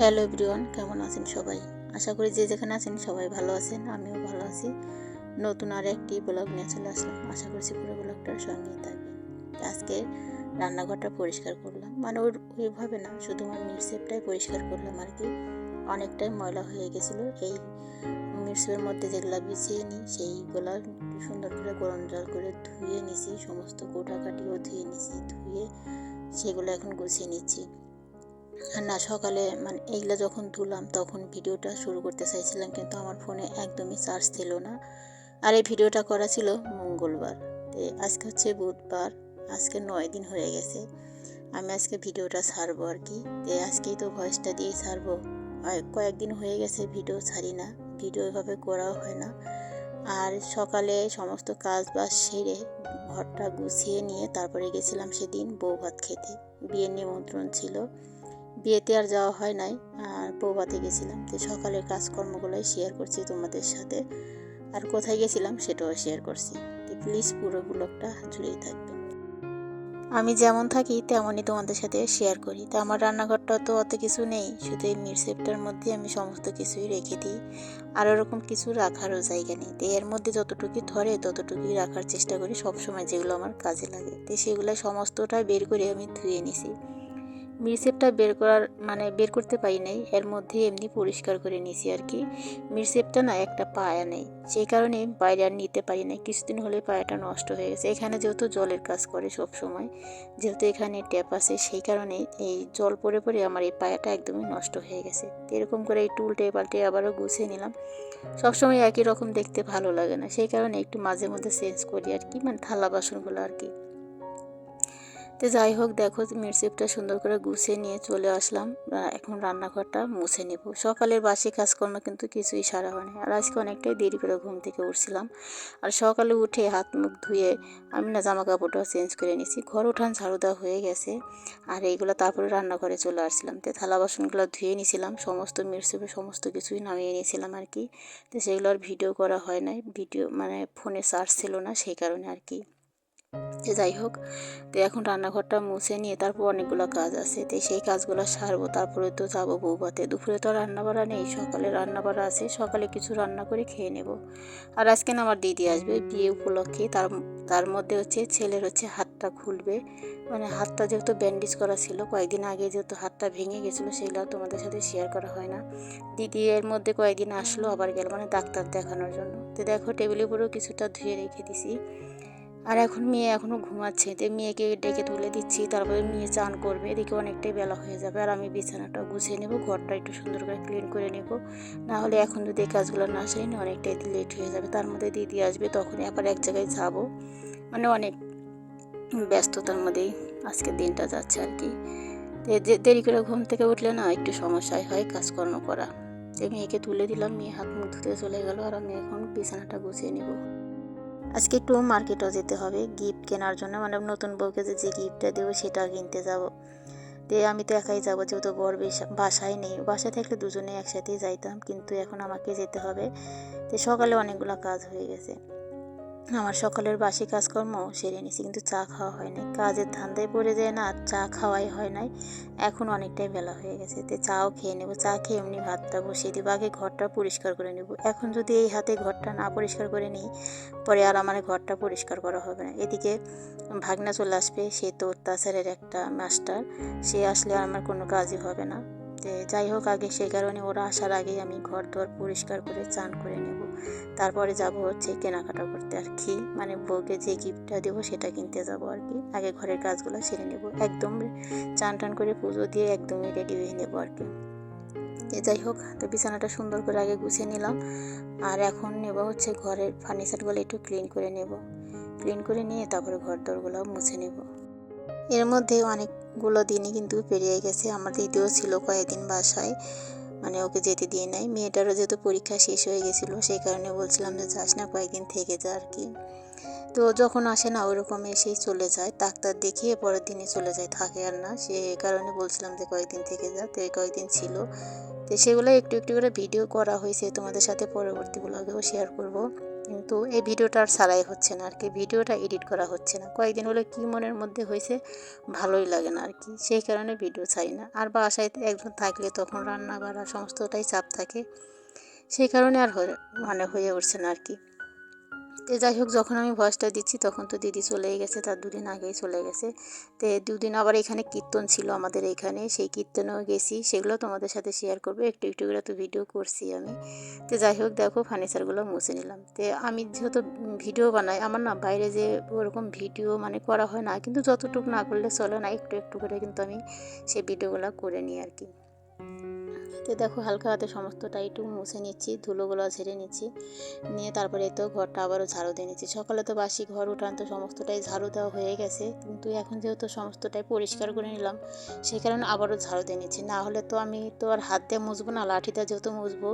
Hello everyone, কেমন আছেন সবাই? আশা করি যে যেখানে আছেন সবাই ভালো আছেন, আমিও ভালো আছি। নতুন আর একটি ব্লগ নিয়ে চলে আসলাম। আশা করছি পুরো ব্লগটার সঙ্গেই থাকবে আজকে রান্নাঘরটা পরিষ্কার করলাম। মানে ওর ওইভাবে না, শুধু আমার মিরসেপটাই পরিষ্কার করলাম আর কি। অনেকটাই ময়লা হয়ে গেছিল। এই মিরসেপের মধ্যে যেগুলো বিছিয়ে নিই, সেইগুলো সুন্দর করে গরম জল করে ধুয়ে নিছি। সমস্ত কোটাকাটিও ধুয়ে নিছি, ধুয়ে সেগুলো এখন গুছিয়ে নিচ্ছি। আর না, সকালে মানে এইগুলো যখন তুললাম তখন ভিডিওটা শুরু করতে চাইছিলাম, কিন্তু আমার ফোনে একদমই চার্জ ছিল না। আর এই ভিডিওটা করা ছিল মঙ্গলবার। আজকে হচ্ছে বুধবার, আজকে নয় দিন হয়ে গেছে। আমি আজকে ভিডিওটা ছাড়বো আর কি। তো আজকেই তো ভয়েসটা দিয়েই ছাড়বো। কয়েকদিন হয়ে গেছে ভিডিও ছাড়ি না, ভিডিও এভাবে করাও হয় না। আর সকালে সমস্ত কাজ বাজ সেরে ঘরটা গুছিয়ে নিয়ে তারপরে গেছিলাম সেদিন বউ ভাত খেতে। বিয়ের নিমন্ত্রণ ছিল। বিয়েতে আর যাওয়া হয় নাই। আর বৌভাতে গেছিলাম। তো সকালের কাজকর্মগুলোই শেয়ার করছি তোমাদের সাথে। আর কোথায় গেছিলাম সেটাও শেয়ার করছি। তো প্লিজ পুরো ব্লগটা জুড়েই থাকবে। আমি যেমন থাকি, তেমনই তোমাদের সাথে শেয়ার করি। তো আমার রান্নাঘরটা তো অত কিছু নেই। শুধু এই মিরসেপটার মধ্যে আমি সমস্ত কিছুই রেখে দিই। আর ওরকম কিছু রাখারও জায়গা নেই। তো এর মধ্যে যতটুকু ধরে, ততটুকুই রাখার চেষ্টা করি সবসময় যেগুলো আমার কাজে লাগে। তো সেগুলো সমস্তটা বের করে আমি ধুয়ে নিছি। মিরসেপটা বের করার মানে বের করতে পারি নাই, এর মধ্যে এমনি পরিষ্কার করে নিয়েছি আর কি। মিরসেপটা না একটা পায়া নেই, সেই কারণে বাইরে আর নিতে পারি নাই। কিছুদিন হলে পায়াটা নষ্ট হয়ে গেছে। এখানে যেহেতু জলের কাজ করে সব সময় যেহেতু এখানে ট্যাপ আছে, সেই কারণে এই জল পড়ে পড়ে আমার এই পায়াটা একদমই নষ্ট হয়ে গেছে। এরকম করে এই টুলটে পাল্টে আবারও গুছিয়ে নিলাম। সবসময় একই রকম দেখতে ভালো লাগে না, সেই কারণে একটু মাঝে মধ্যে চেঞ্জ করি আর কি মানে থালা বাসনগুলো আর কি। তো যাই হোক, দেখো মিরসিপটা সুন্দর করে গুছিয়ে নিয়ে চলে আসলাম। এখন রান্নাঘরটা মুছে নেব। সকালের বাসি কাজকর্ম কিন্তু কিছুই সারা হয়নি। আর আজকে অনেকটাই দেরি করে ঘুম থেকে উঠছিলাম। আর সকালে উঠে হাত মুখ ধুয়ে আমি না জামা কাপড়টা চেঞ্জ করে নিয়েছি। ঘর উঠান ঝাড়ু দেওয়া হয়ে গেছে। আর এইগুলো তারপরে রান্নাঘরে চলে আসছিলাম। তো থালা বাসনগুলো ধুয়ে নিয়েছিলাম। সমস্ত মিরসিপে সমস্ত কিছুই নামিয়ে নিয়েছিলাম আর কি। তো সেগুলো আর ভিডিও করা হয় নাই। ভিডিও মানে ফোনে চার্জ ছিল না সেই কারণে আর কি। যে যাই হোক, তো এখন রান্নাঘরটা মুছে নিয়ে তারপর অনেকগুলো কাজ আছে। তো সেই কাজগুলো সারবো, তারপরে তো যাব বৌভাতে। দুপুরে তো রান্না বাড়া নেই, সকালে রান্না বাড়া আছে, সকালে কিছু রান্না করে খেয়ে নেব। আর আজকে না আমার দিদি আসবে বিয়ে উপলক্ষে, তার তার মধ্যে হচ্ছে ছেলের হচ্ছে হাতটা খুলবে। মানে হাতটা যেহেতু ব্যান্ডেজ করা ছিল, কয়েকদিন আগে যেহেতু হাতটা ভেঙে গেছিল সেগুলো তোমাদের সাথে শেয়ার করা হয় না। দিদি এর মধ্যে কয়েকদিন আসলো, আবার গেল মানে ডাক্তার দেখানোর জন্য। তো দেখো টেবিলের উপরেও কিছুটা ধুয়ে রেখে দিছি। আর এখন মেয়ে এখনও ঘুমাচ্ছে, তো মেয়েকে ডেকে তুলে দিচ্ছি, তারপরে মেয়ে চান করবে, এদিকে অনেকটাই বেলা হয়ে যাবে, আর আমি বিছানাটা গুছিয়ে নেব, ঘরটা একটু সুন্দর করে ক্লিন করে নেব। না হলে এখন যদি এই কাজগুলো না সারি না অনেকটাই লেট হয়ে যাবে। তার মধ্যে দিদি আসবে, তখনই আবার এক জায়গায় যাব। মানে অনেক ব্যস্ততার মধ্যেই আজকের দিনটা যাচ্ছে আর কি। দেরি করে ঘুম থেকে উঠলে না একটু সমস্যাই হয় কাজকর্ম করা। যে মেয়েকে তুলে দিলাম, মেয়ে হাত মুখ ধুতে চলে গেল, আর আমি এখন বিছানাটা গুছিয়ে নেব। আজকে একটু মার্কেটও যেতে হবে গিফট কেনার জন্য। মানে নতুন বউকে যে গিফটটা দেবো সেটা কিনতে যাব। তো আমি তো একাই যাব, যেহেতু বর বাসায় নেই। বাসায় থাকলে দুজনে একসাথেই যাইতাম, কিন্তু এখন আমাকে যেতে হবে। তো সকালে অনেকগুলো কাজ হয়ে গেছে। আমার সকালের বাসি কাজকর্ম সেরে নিয়েছি কিন্তু চা খাওয়া হয় নাই কাজের ধান্দায় পড়ে যায় না, চা খাওয়াই হয় নাই। এখন অনেকটাই বেলা হয়ে গেছে, তো চাও খেয়ে নেব। চা খেয়ে এমনি ভাতটা বসিয়ে দিব আগে ঘরটা পরিষ্কার করে নেব। এখন যদি এই হাতে ঘরটা না পরিষ্কার করে নিই, পরে আর আমার ঘরটা পরিষ্কার করা হবে না। এদিকে ভাগনা চলে আসবে, সে তো অত্যাচারের একটা মাস্টার সে আসলে আমার কোনো কাজই হবে না। যাই হোক, আগে সেই কারণে ওরা আসার আগেই আমি ঘর দর পরিষ্কার করে চান করে নেব। তারপরে যাব হচ্ছে কেনাকাটা করতে আর কি। মানে বউকে যে গিফটটা দেবো সেটা কিনতে যাব আর কি। আগে ঘরের কাজগুলো সেরে নেব। একদম চান টান করে পুজো দিয়ে একদমই রেডি হয়ে নেব আর কি। যাই হোক, তো বিছানাটা সুন্দর করে আগে গুছিয়ে নিলাম। আর এখন নেব হচ্ছে ঘরের ফার্নিচারগুলো একটু ক্লিন করে নেব। ক্লিন করে নিয়ে তারপরে ঘর দরগুলো মুছে নেব। এর মধ্যে অনেকগুলো দিনই কিন্তু পেরিয়ে গেছে। আমার দিদিও ছিল কয়েকদিন বাসায়। মানে ওকে যেতে দিয়ে নাই। মেয়েটারও যেহেতু পরীক্ষা শেষ হয়ে গেছিল, সেই কারণে বলছিলাম যে যাস না, কয়েকদিন থেকে যা আর কি। তো যখন আসে না, ওরকম এসেই চলে যায়, ডাক্তার দেখিয়ে পরের দিনে চলে যায়, থাকে আর না। সে কারণে বলছিলাম যে কয়েকদিন থেকে যা। তো এই কয়েকদিন ছিল। তো সেগুলো একটু একটু করে ভিডিও করা হয়েছে, তোমাদের সাথে পরবর্তী ব্লগেও শেয়ার করব। কিন্তু এই ভিডিওটা আর সারাই হচ্ছে না আর কি ভিডিওটা এডিট করা হচ্ছে না। কয়েকদিন হলে কি মনের মধ্যে হয়েছে ভালোই লাগে না আর কি সেই কারণে ভিডিও চাই না। আর বাসায় একজন থাকলে তখন রান্না বাড়া সমস্তটাই চাপ থাকে, সেই কারণে আর মানে হয়ে উঠছে না আর কি তো যাই হোক, যখন আমি ভয়েসটা দিচ্ছি, তখন তো দিদি চলেই গেছে, তার দুদিন আগেই চলে গেছে। তো দুদিন আবার এখানে কীর্তন ছিল আমাদের এখানে, সেই কীর্তনেও গেছি, সেগুলো তোমাদের সাথে শেয়ার করব। একটু একটু করে তো ভিডিও করছি আমি। তো যাই হোক, দেখো ফার্নিচারগুলো মুছে নিলাম। তো আমি যেহেতু ভিডিও বানাই, আমার না বাইরে যে ওরকম ভিডিও মানে করা হয় না, কিন্তু যতটুকু না করলে চলে না, একটু একটু করে কিন্তু আমি সেই ভিডিওগুলো করে নিই আর কি। তো দেখো হালকা হাতে সমস্তটা একটু মুছে নিচ্ছি, ধুলোগুলো ঝেড়ে নিচ্ছি। নিয়ে তারপরে তো ঘরটা আবারও ঝাড়ু দিয়ে নিচ্ছি। সকালে তো বাসি ঘর উঠান তো সমস্তটাই ঝাড়ু দেওয়া হয়ে গেছে। কিন্তু এখন যেহেতু সমস্তটাই পরিষ্কার করে নিলাম সেই কারণে আবারও ঝাড়ু দিয়ে নিচ্ছি। না হলে তো আমি তো আর হাত দিয়ে মুছবো না, লাঠিটা যেহেতু মুছবো,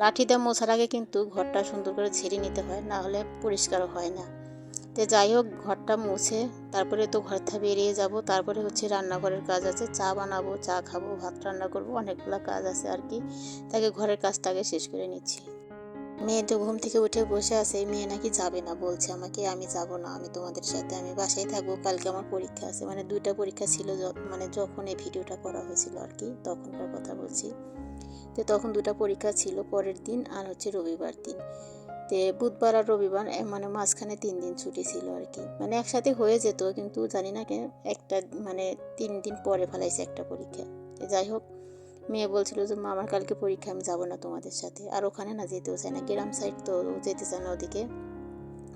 লাঠি দিয়ে মোছার আগে কিন্তু ঘরটা সুন্দর করে ঝেড়ে নিতে হয়, না হলে পরিষ্কারও হয় না। তো যাই হোক, ঘরটা মুছে তারপরে তো ঘর থেকে বেরিয়ে যাব। তারপরে হচ্ছে রান্নাঘরের কাজ আছে। চা বানাবো, চা খাব, ভাত রান্না করব, অনেকগুলো কাজ আছে আর কি। তাকে ঘরের কাজটাকে শেষ করে নিচ্ছি। মেয়ে তো ঘুম থেকে উঠে বসে আছে। মেয়ে নাকি যাবে না, বলছে আমাকে, আমি যাব না, আমি তোমাদের সাথে, আমি বাসায় থাকব, কালকে আমার পরীক্ষা আছে। মানে দুইটা পরীক্ষা ছিল মানে যখন এই ভিডিওটা করা হয়েছিল আর কি, তখনকার কথা বলছি। তো তখন দুটা পরীক্ষা ছিল, পরের দিন আর হচ্ছে রবিবার দিন। তে বুধবার আর রবিবার মানে মাঝখানে তিন দিন ছুটি ছিল আর কি। মানে একসাথে হয়ে যেত, কিন্তু জানি না কেন একটা মানে তিন দিন পরে ফেলাইছে একটা পরীক্ষা। যাই হোক, মেয়ে বলছিল যে, মা, আমার কালকে পরীক্ষা, আমি যাব না তোমাদের সাথে। আর ওখানে না যেতেও চায় না, গ্রাম সাইড তো যেতে চায় না ওদিকে।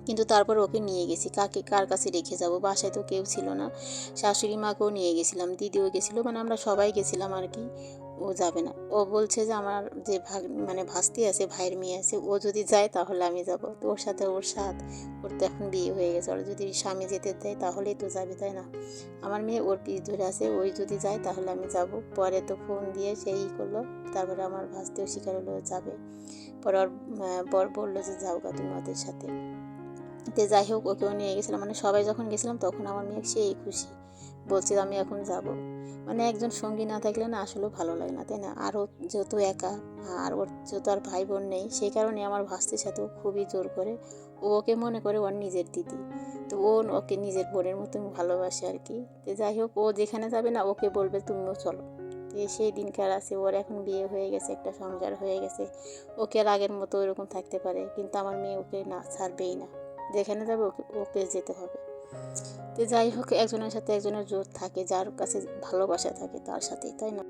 কিন্তু তারপর ওকে নিয়ে গেছি। কাকে, কার কাছে রেখে যাব? বাসায় তো কেউ ছিল না। শাশুড়ি মাকেও নিয়ে গেছিলাম, দিদিও গেছিল মানে আমরা সবাই গেছিলাম আর কি। ও যাবে না। ও বলছে যে আমার যে ভাগ মানে ভাস্তি আছে, ভাইয়ের মেয়ে আছে, ও যদি যায় তাহলে আমি যাব। তো ওর সাথে ওর সাথ, ওর তো এখন বিয়ে হয়ে গেছে। ওর যদি স্বামী যেতে দেয় তাহলেই তো যাবে, তাই না? আমার মেয়ে ওর পিস ধরে আছে, ওই যদি যায় তাহলে আমি যাব। পরে তো ফোন দিয়ে সেই করল, তারপরে আমার ভাস্তিও স্বীকার হলো যাবে। পরে ওর বর বলল যে যাও গা তুমি ওদের সাথে। তো যাই হোক, ওকেও নিয়ে গেছিলাম। মানে সবাই যখন গেছিলাম তখন আমার মেয়ে সেই খুশি। বলছে আমি এখন যাব। মানে একজন সঙ্গী না থাকলে না আসলেও ভালো লাগে না, তাই না? আরও যেহেতু একা, আর ওর যেহেতু আর ভাই বোন নেই, সেই কারণে আমার ভাস্তির সাথেও খুবই জোর করে। ও ওকে মনে করে ওর নিজের দিদি, তো ও ওকে নিজের বোনের মতন ভালোবাসে আর কি। তো যাই হোক, ও যেখানে যাবে না, ওকে বলবে তুমিও চলো। তো সেই দিনকার আছে, ওর এখন বিয়ে হয়ে গেছে, একটা সংসার হয়ে গেছে। ওকে আর আগের মতো ওরকম থাকতে পারে, কিন্তু আমার মেয়ে ওকে না, ছাড়বেই না। যেখানে যাবে ওকে ওকে যেতে হবে। তো যাই হোক, একজনের সাথে একজনের জোর থাকে, যার কাছে ভালোবাসা থাকে তার সাথেই, তাই না?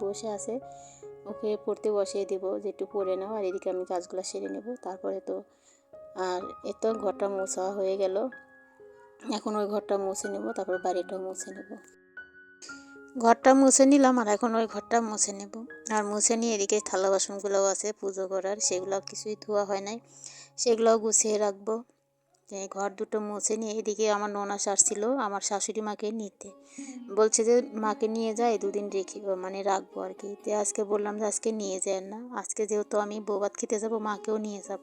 বসে আছে, ওকে পড়তে বসিয়ে দেবো যে একটু পড়ে নাও, আর এদিকে আমি কাজগুলো সেরে নেব। তারপরে তো আর এ তো ঘরটা মোছা হয়ে গেল। এখন ওই ঘরটা মুছে নেব, তারপর বাড়িটা মুছে নেব। ঘরটা মুছে নিলাম, আর এখন ওই ঘরটা মুছে নেব। আর মুছে নিয়ে এদিকে থালা বাসনগুলোও আছে, পুজো করার, সেগুলো কিছুই ধোয়া হয় নাই। সেগুলোও গুছিয়ে রাখব। ঘর দুটো মুছে নিয়ে এদিকে আমার ননাস আসছিল আমার শাশুড়ি মাকে নিতে। বলছে যে মাকে নিয়ে যায় দুদিন রেখে মানে রাখব আর কি। তো আজকে বললাম যে আজকে নিয়ে যায় না, আজকে যেহেতু আমি বৌবাত খেতে যাব, মাকেও নিয়ে যাব।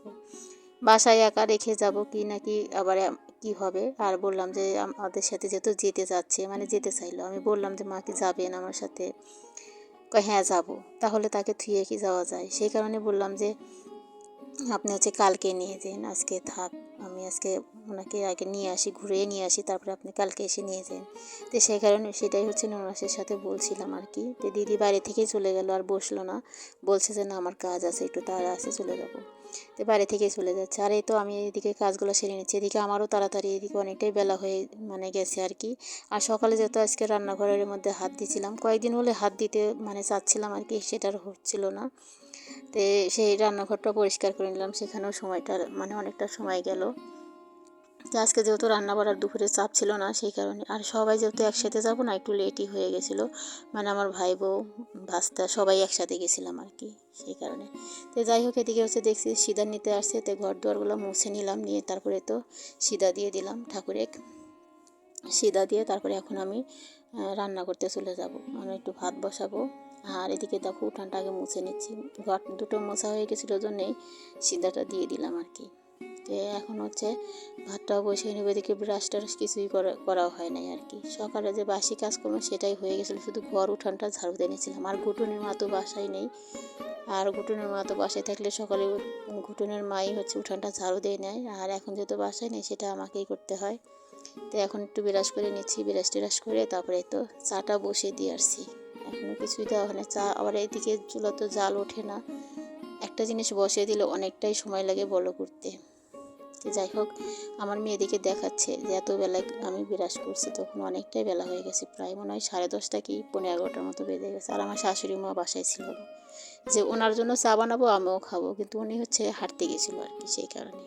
বাসায় একা রেখে যাব কি নাকি আবার কি হবে? আর বললাম যে আমাদের সাথে যেহেতু যেতে যাচ্ছে মানে যেতে চাইলো। আমি বললাম যে মা কি যাবেন আমার সাথে। হ্যাঁ যাব। তাহলে তাকে থুয়ে কি যাওয়া যায়? সেই কারণে বললাম যে আপনি হচ্ছে কালকে নিয়ে যান, আজকে থাক। আমি আজকে ওনাকে আগে নিয়ে আসি, ঘুরিয়ে নিয়ে আসি, তারপরে আপনি কালকে এসে নিয়ে যান। তো সেই কারণে সেটাই হচ্ছে ননাসের সাথে বলছিলাম আর কি তো দিদি বাড়ি থেকেই চলে গেল আর বসল না। বলছে যে, না, আমার কাজ আছে, একটু তাড়া আছে, চলে যাব। তো বাড়ি থেকেই চলে যাচ্ছে। আর এই তো আমি এদিকে কাজগুলো সেরে নিচ্ছি। এদিকে আমারও তাড়াতাড়ি এদিকে অনেকটাই বেলা হয়ে মানে গেছে আর কি। আর সকালে যেহেতু আজকে রান্নাঘরের মধ্যে হাত দিছিলাম, কয়েকদিন হলে হাত দিতে মানে চাচ্ছিলাম আর কি সেটার হচ্ছিল না। তো সেই রান্নাঘরটা পরিষ্কার করে নিলাম, সেখানেও সময়টা মানে অনেকটা সময় গেল। তো আজকে যেহেতু রান্না বাড়ার দুপুরে চাপ ছিল না, সেই কারণে, আর সবাই যেহেতু একসাথে যাব না, একটু লেটই হয়ে গেছিল মানে আমার ভাই, বউ ভাস্তা সবাই একসাথে গেছিলাম আর কি, সেই কারণে। তো যাই হোক, এদিকে হচ্ছে দেখছি সিদা নিতে আসছে, তো ঘর দুয়ারগুলো মুছে নিলাম, নিয়ে তারপরে তো সিদা দিয়ে দিলাম ঠাকুরে সিদা দিয়ে তারপরে এখন আমি রান্না করতে চলে যাব আমি একটু ভাত বসাবো। আর এদিকে দেখো উঠানটা আগে মুছে নিচ্ছি। ঘর দুটো মোছা হয়ে গেছিল জন্যেই সিদাটা দিয়ে দিলাম আর কি। তো এখন হচ্ছে ভাতটাও বসিয়ে নেবে, এদিকে ব্রাশ টাশ কিছুই করা হয় নাই আর কি। সকালে যে বাসি কাজ করব সেটাই হয়ে গেছিল, শুধু ঘর উঠানটা ঝাড়ু দিয়ে নিয়েছিলাম। আর ঘুটুনির মা তো বাসায় নেই। আর ঘুটুনের মা তো বাসায় থাকলে সকালে ঘুটুনের মাই হচ্ছে উঠানটা ঝাড়ু দিয়ে নেয়। আর এখন যেহেতু বাসায় নেই, সেটা আমাকেই করতে হয়। তো এখন একটু বিরাজ করে নিচ্ছি বিরাজ টিরাজ করে তারপরে তো চাটা বসিয়ে দিয়ে আসছি। এখনও কিছুই দেওয়া হয় না। চা, আবার এদিকে চুলা তো জাল ওঠে না। একটা জিনিস বসিয়ে দিলে অনেকটাই সময় লাগে বলো করতে। যাই হোক, আমার মেয়েদিকে দেখাচ্ছে যে এত বেলায় আমি বিরাজ করছি, তখন অনেকটাই বেলা হয়ে গেছে। প্রায় মনে হয় সাড়ে দশটা কি পনেরো এগারোটার মতো বেজে গেছে। আর আমার শাশুড়ি মা বাসায় ছিল যে ওনার জন্য চা বানাবো, আমিও খাব। কিন্তু উনি হচ্ছে হাঁটতে গেছিল আর কি সেই কারণে।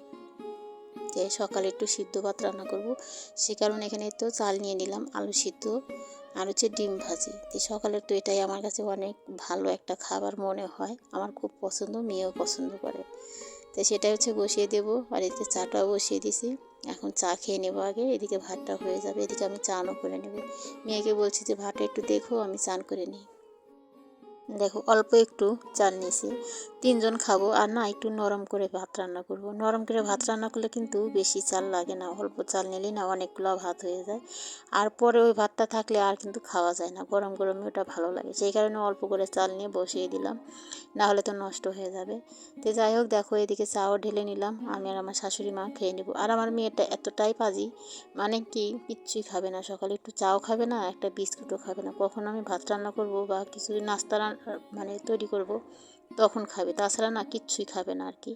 যে সকালে একটু সিদ্ধ ভাত রান্না করব, সে কারণে এখানে তো চাল নিয়ে নিলাম, আলু সিদ্ধ। আর হচ্ছে ডিম ভাজি। তো সকালের তো এটাই আমার কাছে অনেক ভালো একটা খাবার মনে হয়। আমার খুব পছন্দ, মেয়েও পছন্দ করে। তো সেটা হচ্ছে বসিয়ে দেবো। আর এদিকে চাটাও বসিয়ে দিছি। এখন চা খেয়ে নেব আগে। এদিকে ভাতটা হয়ে যাবে। এদিকে আমি চানও করে নেব। মেয়েকে বলছি যে, ভাতটা একটু দেখো, আমি চান করে নিই। দেখো, অল্প একটু চাল নিয়েছি। তিনজন খাব আর না, একটু নরম করে ভাত রান্না করব। নরম করে ভাত রান্না করলে কিন্তু বেশি চাল লাগে না। অল্প চাল নিলেই না অনেকগুলো ভাত হয়ে যায়। আর পরে ওই ভাতটা থাকলে আর কিন্তু খাওয়া যায় না। গরম গরমে ওটা ভালো লাগে। সেই কারণে অল্প করে চাল নিয়ে বসিয়ে দিলাম। না হলে তো নষ্ট হয়ে যাবে। তো যাই হোক, দেখো, এদিকে চাও ঢেলে নিলাম। আমি আর আমার শাশুড়ি মা খেয়ে নেব। আর আমার মেয়েটা এতটাই পাজি মানে কি, কিচ্ছুই খাবে না। সকালে একটু চাও খাবে না, একটা বিস্কুটও খাবে না। কখন আমি ভাত রান্না করব বা কিছু নাস্তা মানে তৈরি করব, তখন খাবে। তাছাড়া না কিচ্ছুই খাবে না আর কি।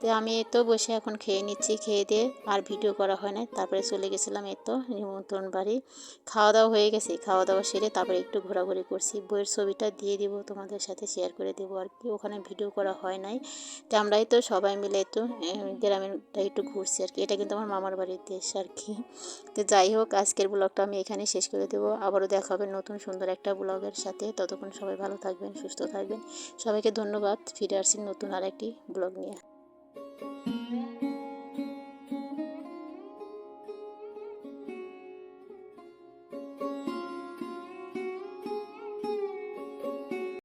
তো আমি তো বসে এখন খেয়ে নিচ্ছি, খেয়ে দিয়ে আর ভিডিও করা হয় না তারপরে চলে গেছিলাম এই তো নিমন্ত্রণ বাড়ি। খাওয়া দাওয়া হয়ে গেছে। খাওয়া দাওয়া সেরে তারপরে একটু ঘোরাঘুরি করছি। বইয়ের ছবিটা দিয়ে দিব, তোমাদের সাথে শেয়ার করে দেবো আর কি। ওখানে ভিডিও করা হয় নাই। তো আমরাই তো সবাই মিলে একটু গ্রামেরটা একটু ঘুরছি আর কি। এটা কিন্তু আমার মামার বাড়ির দেশ আর কি। তো যাই হোক, আজকের ব্লগটা আমি এখানে শেষ করে দেবো। আবারও দেখা হবে নতুন সুন্দর একটা ব্লগের সাথে। ততক্ষণ সবাই ভালো থাকবেন সুস্থ থাকবেন। সবাইকে ধন্যবাদ। ফিরে আসছি নতুন আর একটি ব্লগ নিয়ে।